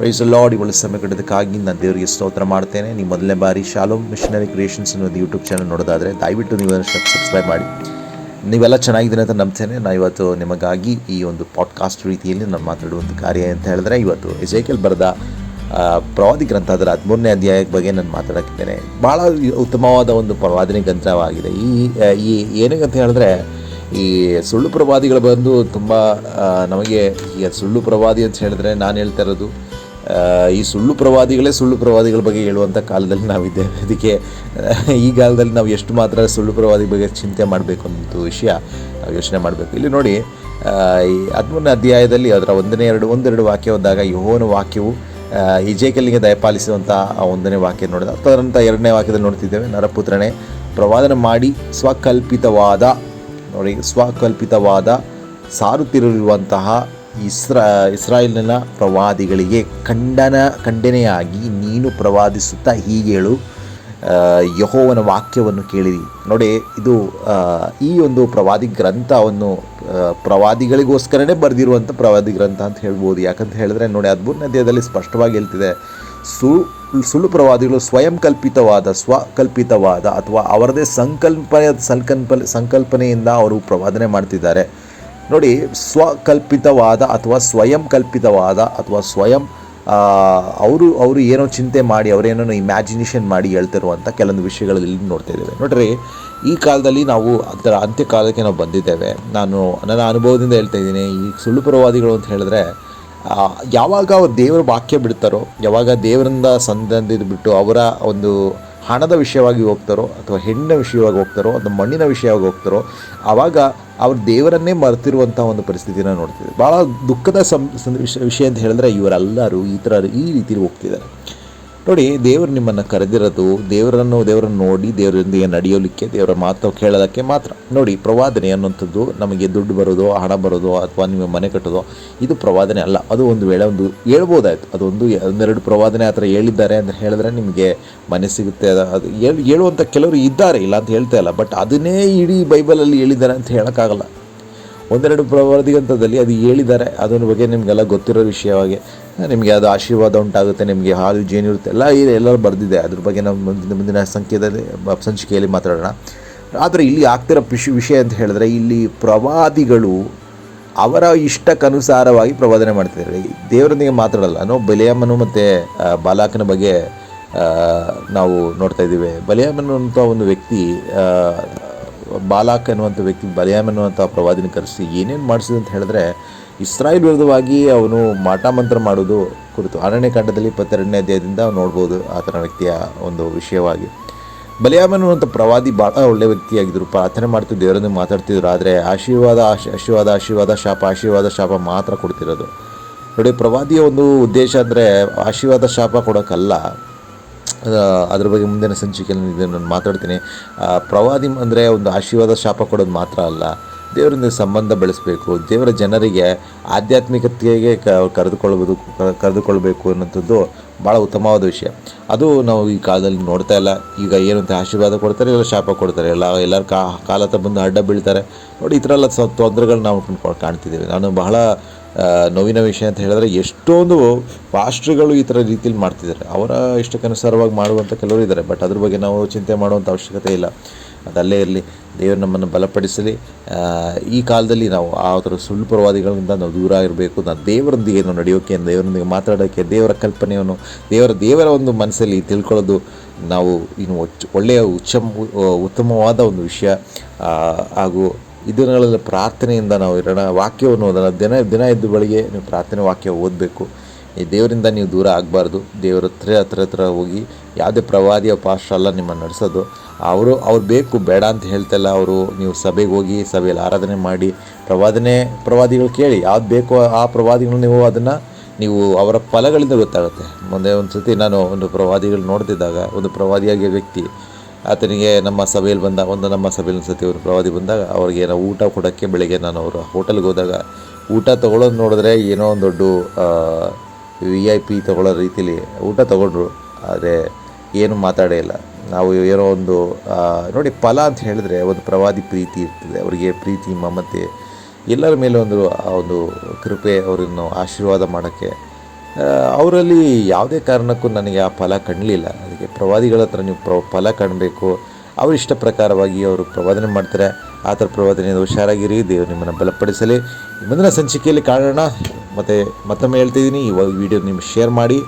Price lord ಇವಳ ಸಮಯ ಕಟ್ಟೋದಕ್ಕಾಗಿ ನಾನು ದೇವರಿಗೆ ಸ್ತೋತ್ರ ಮಾಡ್ತೇನೆ. ನೀವು ಮೊದಲನೇ ಬಾರಿ ಶಾಲೋಮ್ ಮಿಷನರಿ ಕ್ರಿಯೇಷನ್ಸ್ ಅನ್ನೋದು ಯೂಟ್ಯೂಬ್ ಚಾನಲ್ ನೋಡೋದಾದರೆ, ದಯವಿಟ್ಟು ನೀವು ಸಬ್ಸ್ಕ್ರೈಬ್ ಮಾಡಿ. ನೀವೆಲ್ಲ ಚೆನ್ನಾಗಿದ್ದೀನಿ ಅಂತ ನಂಬ್ತೇನೆ. ನಾನು ಇವತ್ತು ನಿಮಗಾಗಿ ಈ ಒಂದು ಪಾಡ್ಕಾಸ್ಟ್ ರೀತಿಯಲ್ಲಿ ನಾನು ಮಾತಾಡುವಂಥ ಕಾರ್ಯ ಅಂತ ಹೇಳಿದ್ರೆ, ಇವತ್ತು ಎಜೇಕೆಲ್ ಬರೆದ ಪ್ರವಾದಿ ಗ್ರಂಥ ಅದರ ಹದಿಮೂರನೇ ಅಧ್ಯಾಯದ ಬಗ್ಗೆ ನಾನು ಮಾತಾಡೋಕ್ಕಿದ್ದೇನೆ. ಭಾಳ ಉತ್ತಮವಾದ ಒಂದು ಪ್ರವಾದಿನಿ ಗ್ರಂಥವಾಗಿದೆ. ಈ ಈ ಏನಕ್ಕೆ ಅಂತ ಹೇಳಿದ್ರೆ, ಈ ಸುಳ್ಳು ಪ್ರವಾದಿಗಳು ಬಂದು ತುಂಬ ನಮಗೆ ಈ ಸುಳ್ಳು ಪ್ರವಾದಿ ಅಂತ ಹೇಳಿದ್ರೆ ನಾನು ಹೇಳ್ತಾ ಇರೋದು ಈ ಸುಳ್ಳು ಪ್ರವಾದಿಗಳೇ ಸುಳ್ಳು ಪ್ರವಾದಿಗಳ ಬಗ್ಗೆ ಹೇಳುವಂಥ ಕಾಲದಲ್ಲಿ ನಾವಿದ್ದೇವೆ. ಅದಕ್ಕೆ ಈ ಕಾಲದಲ್ಲಿ ನಾವು ಎಷ್ಟು ಮಾತ್ರ ಸುಳ್ಳು ಪ್ರವಾದಿ ಬಗ್ಗೆ ಚಿಂತೆ ಮಾಡಬೇಕು ಅಂತ ವಿಷಯ ನಾವು ಯೋಚನೆ ಮಾಡಬೇಕು. ಇಲ್ಲಿ ನೋಡಿ ಈ ಹದಿಮೂರನೇ ಅಧ್ಯಾಯದಲ್ಲಿ ಅದರ ಒಂದನೇ ಎರಡು, ಒಂದೆರಡು ವಾಕ್ಯ ಹೋದಾಗ ಯೋನ ವಾಕ್ಯವು ಇಜೇಕಲ್ಲಿಗೆ ದಯಪಾಲಿಸುವಂಥ ಆ ಒಂದನೇ ವಾಕ್ಯ ನೋಡಿದ. ತದನಂತರ ಎರಡನೇ ವಾಕ್ಯದಲ್ಲಿ ನೋಡ್ತಿದ್ದೇವೆ, ನರಪುತ್ರನೇ, ಪ್ರವಾದನ ಮಾಡಿ ಸ್ವಕಲ್ಪಿತವಾದ, ನೋಡಿ, ಸ್ವಕಲ್ಪಿತವಾದ, ಸಾರುತ್ತಿರುವಂತಹ ಇಸ್ರಾ, ಇಸ್ರಾಯೇಲಿನ ಪ್ರವಾದಿಗಳಿಗೆ ಖಂಡನ, ಖಂಡನೆಯಾಗಿ ನೀನು ಪ್ರವಾದಿಸುತ್ತಾ ಹೀಗೆ ಹೇಳು. ಯೆಹೋವನ ವಾಕ್ಯವನ್ನು ಕೇಳಿರಿ. ನೋಡಿ, ಇದು ಈ ಒಂದು ಪ್ರವಾದಿ ಗ್ರಂಥವನ್ನು ಪ್ರವಾದಿಗಳಿಗೋಸ್ಕರನೇ ಬರೆದಿರುವಂಥ ಪ್ರವಾದಿ ಗ್ರಂಥ ಅಂತ ಹೇಳ್ಬೋದು. ಯಾಕಂತ ಹೇಳಿದ್ರೆ, ನೋಡಿ, ಅದ್ಭುತ ನದಿಯದಲ್ಲಿ ಸ್ಪಷ್ಟವಾಗಿ ಹೇಳ್ತಿದೆ. ಸುಳ್ಳು ಸುಳ್ಳು ಪ್ರವಾದಿಗಳು ಸ್ವಯಂ ಕಲ್ಪಿತವಾದ ಸ್ವಕಲ್ಪಿತವಾದ ಅಥವಾ ಅವರದೇ ಸಂಕಲ್ಪ ಸಂಕಲ್ಪ, ಸಂಕಲ್ಪನೆಯಿಂದ ಅವರು ಪ್ರವಾದನೆ ಮಾಡ್ತಿದ್ದಾರೆ. ನೋಡಿ, ಸ್ವಕಲ್ಪಿತವಾದ ಅಥವಾ ಸ್ವಯಂ ಕಲ್ಪಿತವಾದ ಅಥವಾ ಸ್ವಯಂ ಅವರು ಅವರು ಏನೋ ಚಿಂತೆ ಮಾಡಿ ಅವರೇನೋ ಇಮ್ಯಾಜಿನೇಷನ್ ಮಾಡಿ ಹೇಳ್ತಿರುವಂಥ ಕೆಲವೊಂದು ವಿಷಯಗಳಲ್ಲಿ ನೋಡ್ತಾ ಇದ್ದೇವೆ. ನೋಡ್ರಿ, ಈ ಕಾಲದಲ್ಲಿ ನಾವು ಅದರ ಅಂತ್ಯಕಾಲಕ್ಕೆ ನಾವು ಬಂದಿದ್ದೇವೆ. ನಾನು ನನ್ನ ಅನುಭವದಿಂದ ಹೇಳ್ತಾ ಇದ್ದೀನಿ. ಈ ಸುಳ್ಳು ಪ್ರವಾದಿಗಳು ಅಂತ ಹೇಳಿದ್ರೆ ಯಾವಾಗ ಅವ್ರು ದೇವರ ವಾಕ್ಯ ಬಿಡ್ತಾರೋ, ಯಾವಾಗ ದೇವರಿಂದ ಸಂದಿದ್ಬಿಟ್ಟು ಬಿಟ್ಟು ಅವರ ಒಂದು ಹಣದ ವಿಷಯವಾಗಿ ಹೋಗ್ತಾರೋ ಅಥವಾ ಹೆಣ್ಣಿನ ವಿಷಯವಾಗಿ ಹೋಗ್ತಾರೋ ಅಥವಾ ಮಣ್ಣಿನ ವಿಷಯವಾಗಿ ಹೋಗ್ತಾರೋ, ಆವಾಗ ಅವ್ರು ದೇವರನ್ನೇ ಮರೆತಿರುವಂಥ ಒಂದು ಪರಿಸ್ಥಿತಿನ ನೋಡ್ತಿದ್ದೆ. ಭಾಳ ದುಃಖದ ಸಂ ವಿಷಯ ಅಂತ ಹೇಳಿದ್ರೆ ಇವರೆಲ್ಲರೂ ಈ ಥರ ಈ ರೀತಿಲಿ ಹೋಗ್ತಿದ್ದಾರೆ. ನೋಡಿ, ದೇವರು ನಿಮ್ಮನ್ನು ಕರೆದಿರೋದು, ದೇವರನ್ನು ದೇವರನ್ನು ನೋಡಿ, ದೇವರೊಂದಿಗೆ ನಡೆಯೋಲಿಕ್ಕೆ ದೇವರ ಮಾತು ಕೇಳೋದಕ್ಕೆ ಮಾತ್ರ. ನೋಡಿ, ಪ್ರವಾದನೆ ಅನ್ನುವಂಥದ್ದು ನಮಗೆ ದುಡ್ಡು ಬರೋದು, ಹಣ ಬರೋದು, ಅಥವಾ ನಿಮಗೆ ಮನೆ ಕಟ್ಟೋದು, ಇದು ಪ್ರವಾದನೆ ಅಲ್ಲ. ಅದು ಒಂದು ವೇಳೆ ಒಂದು ಹೇಳ್ಬೋದಾಯ್ತು. ಅದೊಂದು ಒಂದೆರಡು ಪ್ರವಾದನೆ ಆ ಥರ ಹೇಳಿದ್ದಾರೆ ಅಂತ ಹೇಳಿದ್ರೆ ನಿಮಗೆ ಮನೆ ಸಿಗುತ್ತೆ. ಅದು ಅದು ಹೇಳ್- ಹೇಳುವಂಥ ಕೆಲವರು ಇದ್ದಾರೆ, ಇಲ್ಲ ಅಂತ ಹೇಳ್ತಾ ಇಲ್ಲ. ಬಟ್ ಅದನ್ನೇ ಇಡೀ ಬೈಬಲಲ್ಲಿ ಹೇಳಿದ್ದಾರೆ ಅಂತ ಹೇಳೋಕ್ಕಾಗಲ್ಲ. ಒಂದೆರಡು ಪ್ರವಾದಿಗಂತದಲ್ಲಿ ಅದು ಹೇಳಿದ್ದಾರೆ. ಅದರ ಬಗ್ಗೆ ನಿಮಗೆಲ್ಲ ಗೊತ್ತಿರೋ ವಿಷಯವಾಗಿ, ನಿಮಗೆ ಅದು ಆಶೀರ್ವಾದ ಉಂಟಾಗುತ್ತೆ, ನಿಮಗೆ ಹಾಲು, ಜೇನು ಇರುತ್ತೆ, ಎಲ್ಲ ಇದೆ ಎಲ್ಲರೂ ಬರೆದಿದೆ. ಅದ್ರ ಬಗ್ಗೆ ನಾವು ಮುಂದಿನ ಮುಂದಿನ ಸಂಖ್ಯೆಯಲ್ಲಿ, ಸಂಚಿಕೆಯಲ್ಲಿ ಮಾತಾಡೋಣ. ಆದರೆ ಇಲ್ಲಿ ಆಗ್ತಿರೋ ವಿಷ, ವಿಷಯ ಅಂತ ಹೇಳಿದ್ರೆ, ಇಲ್ಲಿ ಪ್ರವಾದಿಗಳು ಅವರ ಇಷ್ಟಕ್ಕನುಸಾರವಾಗಿ ಪ್ರವಾದನೆ ಮಾಡ್ತಿದ್ದಾರೆ. ದೇವರೊಂದಿಗೆ ಮಾತಾಡಲ್ಲ. ನಾವು ಬಲಿಯಮ್ಮನು ಮತ್ತು ಬಾಲಾಕನ ಬಗ್ಗೆ ನಾವು ನೋಡ್ತಾ ಇದ್ದೀವಿ. ಬಲಿಯಮ್ಮನು ಅಂತ ಒಂದು ವ್ಯಕ್ತಿ ಬಾಲಾಕ್ ಎನ್ನುವಂಥ ವ್ಯಕ್ತಿ, ಬಲಿಯಾಮ್ ಎನ್ನುವಂಥ ಪ್ರವಾದಿನ ಕರೆಸಿ ಏನೇನು ಮಾಡಿಸಿದೆ ಅಂತ ಹೇಳಿದ್ರೆ, ಇಸ್ರಾಯೇಲ್ ವಿರುದ್ಧವಾಗಿ ಅವನು ಮಾಟ ಮಂತ್ರ ಮಾಡೋದು ಕುರಿತು ಅರಣ್ಯಕಾಂಡದಲ್ಲಿ ಇಪ್ಪತ್ತೆರಡನೇ ಅಧ್ಯಾಯದಿಂದ ನೋಡ್ಬೋದು ಆ ಥರ ವ್ಯಕ್ತಿಯ ಒಂದು ವಿಷಯವಾಗಿ. ಬಲಿಯಾಮ್ ಅನ್ನುವಂಥ ಪ್ರವಾದಿ ಭಾಳ ಒಳ್ಳೆ ವ್ಯಕ್ತಿಯಾಗಿದ್ದರು ಪ್ರಾರ್ಥನೆ ಮಾಡ್ತಿದ್ದು ದೇವರನ್ನು ಮಾತಾಡ್ತಿದ್ರು, ಆದರೆ ಆಶೀರ್ವಾದ ಆಶ್ ಆಶೀರ್ವಾದ ಆಶೀರ್ವಾದ, ಶಾಪ ಆಶೀರ್ವಾದ, ಶಾಪ ಮಾತ್ರ ಕೊಡ್ತಿರೋದು. ನೋಡಿ, ಪ್ರವಾದಿಯ ಒಂದು ಉದ್ದೇಶ ಅಂದರೆ ಆಶೀರ್ವಾದ, ಶಾಪ ಕೊಡೋಕ್ಕಲ್ಲ ಅದ್ರ ಬಗ್ಗೆ ಮುಂದಿನ ಸಂಚಿಕೆಯಲ್ಲಿ ನಾನು ಮಾತಾಡ್ತೀನಿ. ಪ್ರವಾದಿ ಅಂದರೆ ಒಂದು ಆಶೀರ್ವಾದ ಶಾಪ ಕೊಡೋದು ಮಾತ್ರ ಅಲ್ಲ, ದೇವರಿಂದ ಸಂಬಂಧ ಬೆಳೆಸಬೇಕು, ದೇವರ ಜನರಿಗೆ ಆಧ್ಯಾತ್ಮಿಕತೆಗೆ ಕ ಕರೆದುಕೊಳ್ಬೋದು ಕ- ಕರೆದುಕೊಳ್ಬೇಕು ಅನ್ನೋಂಥದ್ದು ಭಾಳ ಉತ್ತಮವಾದ ವಿಷಯ. ಅದು ನಾವು ಈ ಕಾಲದಲ್ಲಿ ನೋಡ್ತಾ ಇಲ್ಲ. ಈಗ ಏನಂತ ಆಶೀರ್ವಾದ ಕೊಡ್ತಾರೆ, ಇಲ್ಲ ಶಾಪ ಕೊಡ್ತಾರೆ, ಎಲ್ಲ, ಎಲ್ಲರ ಕಾ, ಕಾಲ ಹತ್ರ ಬಂದು ಅಡ್ಡ ಬೀಳ್ತಾರೆ. ನೋಡಿ, ಈ ಥರ ಎಲ್ಲ ತೊಂದರೆಗಳು ನಾವು ಕಾಣ್ತಿದ್ದೀವಿ. ನಾನು ಬಹಳ ನೋವಿನ ವಿಷಯ ಅಂತ ಹೇಳಿದ್ರೆ ಎಷ್ಟೊಂದು ಪಾಸ್ಟ್ರುಗಳು ಈ ಥರ ರೀತಿಯಲ್ಲಿ ಮಾಡ್ತಿದ್ದಾರೆ. ಅವರ ಇಷ್ಟಕ್ಕನುಸಾರವಾಗಿ ಮಾಡುವಂಥ ಕೆಲವರು ಇದ್ದಾರೆ. ಬಟ್ ಅದ್ರ ಬಗ್ಗೆ ನಾವು ಚಿಂತೆ ಮಾಡುವಂಥ ಅವಶ್ಯಕತೆ ಇಲ್ಲ. ಅದಲ್ಲೇ ಇರಲಿ. ದೇವರು ನಮ್ಮನ್ನು ಬಲಪಡಿಸಲಿ. ಈ ಕಾಲದಲ್ಲಿ ನಾವು ಆ ಥರ ಸುಳ್ಳು ಪ್ರವಾದಿಗಳಿಂದ ನಾವು ದೂರ ಇರಬೇಕು ನಾವು ದೇವರೊಂದಿಗೆ ಏನು ನಡೆಯೋಕೆ, ದೇವರೊಂದಿಗೆ ಮಾತಾಡೋಕ್ಕೆ ದೇವರ ಕಲ್ಪನೆಯನ್ನು, ದೇವರ ದೇವರ ಒಂದು ಮನಸ್ಸಲ್ಲಿ ತಿಳ್ಕೊಳ್ಳೋದು ನಾವು ಇನ್ನು ಒಳ್ಳೆಯ ಉಚ್ಚಮ ಉತ್ತಮವಾದ ಒಂದು ವಿಷಯ. ಹಾಗೂ ಈ ದಿನಗಳಲ್ಲಿ ಪ್ರಾರ್ಥನೆಯಿಂದ ನಾವು ಇರೋಣ, ವಾಕ್ಯವನ್ನು ಓದೋಣ. ದಿನ ದಿನ ಇದ್ದ ಬೆಳಿಗ್ಗೆ ನೀವು ಪ್ರಾರ್ಥನೆ ವಾಕ್ಯ ಓದಬೇಕು. ಈ ದೇವರಿಂದ ನೀವು ದೂರ ಆಗಬಾರ್ದು. ದೇವರ ಹತ್ರ ಹತ್ರ ಹತ್ರ ಹೋಗಿ ಯಾವುದೇ ಪ್ರವಾದಿಯ ಪಾಸ್ಟ್ರ್ ಅಲ್ಲ ನಿಮ್ಮನ್ನು ನಡೆಸೋದು. ಅವರು, ಅವ್ರು ಬೇಕು, ಬೇಡ ಅಂತ ಹೇಳ್ತಲ್ಲ ಅವರು, ನೀವು ಸಭೆಗೆ ಹೋಗಿ, ಸಭೆಯಲ್ಲಿ ಆರಾಧನೆ ಮಾಡಿ, ಪ್ರವಾದನೆ, ಪ್ರವಾದಿಗಳು ಕೇಳಿ, ಯಾವ್ದು ಬೇಕೋ ಆ ಪ್ರವಾದಿಗಳು ನೀವು ಅದನ್ನು ನೀವು ಅವರ ಫಲಗಳಿಂದ ಗೊತ್ತಾಗುತ್ತೆ. ಮುಂದೆ ಒಂದು ಸತಿ ನಾನು ಒಂದು ಪ್ರವಾದಿಗಳು ನೋಡ್ತಿದ್ದಾಗ, ಒಂದು ಪ್ರವಾದಿಯಾಗಿ ವ್ಯಕ್ತಿ ಆತನಿಗೆ ನಮ್ಮ ಸಭೆಯಲ್ಲಿ ಬಂದ, ಒಂದು ನಮ್ಮ ಸಭೆಯಲ್ಲಿ ಸತಿ ಅವರು ಪ್ರವಾದಿ ಬಂದಾಗ ಅವ್ರಿಗೆ ಏನೋ ಊಟ ಕೊಡೋಕ್ಕೆ ಬೆಳಿಗ್ಗೆ ನಾನು ಅವರು ಹೋಟೆಲ್ಗೆ ಹೋದಾಗ ಊಟ ತೊಗೊಳೋದು ನೋಡಿದ್ರೆ ಏನೋ ಒಂದು ದೊಡ್ಡ ವಿ ಐ ಪಿ ತೊಗೊಳ್ಳೋ ರೀತಿಲಿ ಊಟ ತೊಗೊಂಡ್ರು. ಆದರೆ ಏನು ಮಾತಾಡೇ ಇಲ್ಲ. ನಾವು ಏನೋ ಒಂದು ನೋಡಿ ಫಲ ಅಂತ ಹೇಳಿದ್ರೆ ಒಂದು ಪ್ರವಾದಿ ಪ್ರೀತಿ ಇರ್ತದೆ. ಅವರಿಗೆ ಪ್ರೀತಿ, ಮಮತೆ ಎಲ್ಲರ ಮೇಲೆ ಒಂದು, ಆ, ಒಂದು ಕೃಪೆ ಅವರನ್ನು ಆಶೀರ್ವಾದ ಮಾಡೋಕ್ಕೆ ಅವರಲ್ಲಿ ಯಾವುದೇ ಕಾರಣಕ್ಕೂ ನನಗೆ ಆ ಫಲ ಕಾಣಲಿಲ್ಲ ಅದಕ್ಕೆ ಪ್ರವಾದಿಗಳ ಹತ್ರ ನೀವು ಪ್ರ, ಫಲ ಕಾಣಬೇಕು. ಅವ್ರ ಇಷ್ಟ ಪ್ರಕಾರವಾಗಿ ಅವರು ಪ್ರವಾದನೆ ಮಾಡ್ತಾರೆ. ಆ ಥರ ಪ್ರವಾದನೆಯಿಂದ ಹುಷಾರಾಗಿರಿ. ದೇವರು ನಿಮ್ಮನ್ನು ಬಲಪಡಿಸಲಿ. ಮುಂದಿನ ಸಂಚಿಕೆಯಲ್ಲಿ ಕಾಣೋಣ. ಮತ್ತು ಮತ್ತೊಮ್ಮೆ ಹೇಳ್ತಿದ್ದೀನಿ. ಇವಾಗ ವಿಡಿಯೋ ನಿಮ್ಗೆ ಶೇರ್ ಮಾಡಿ.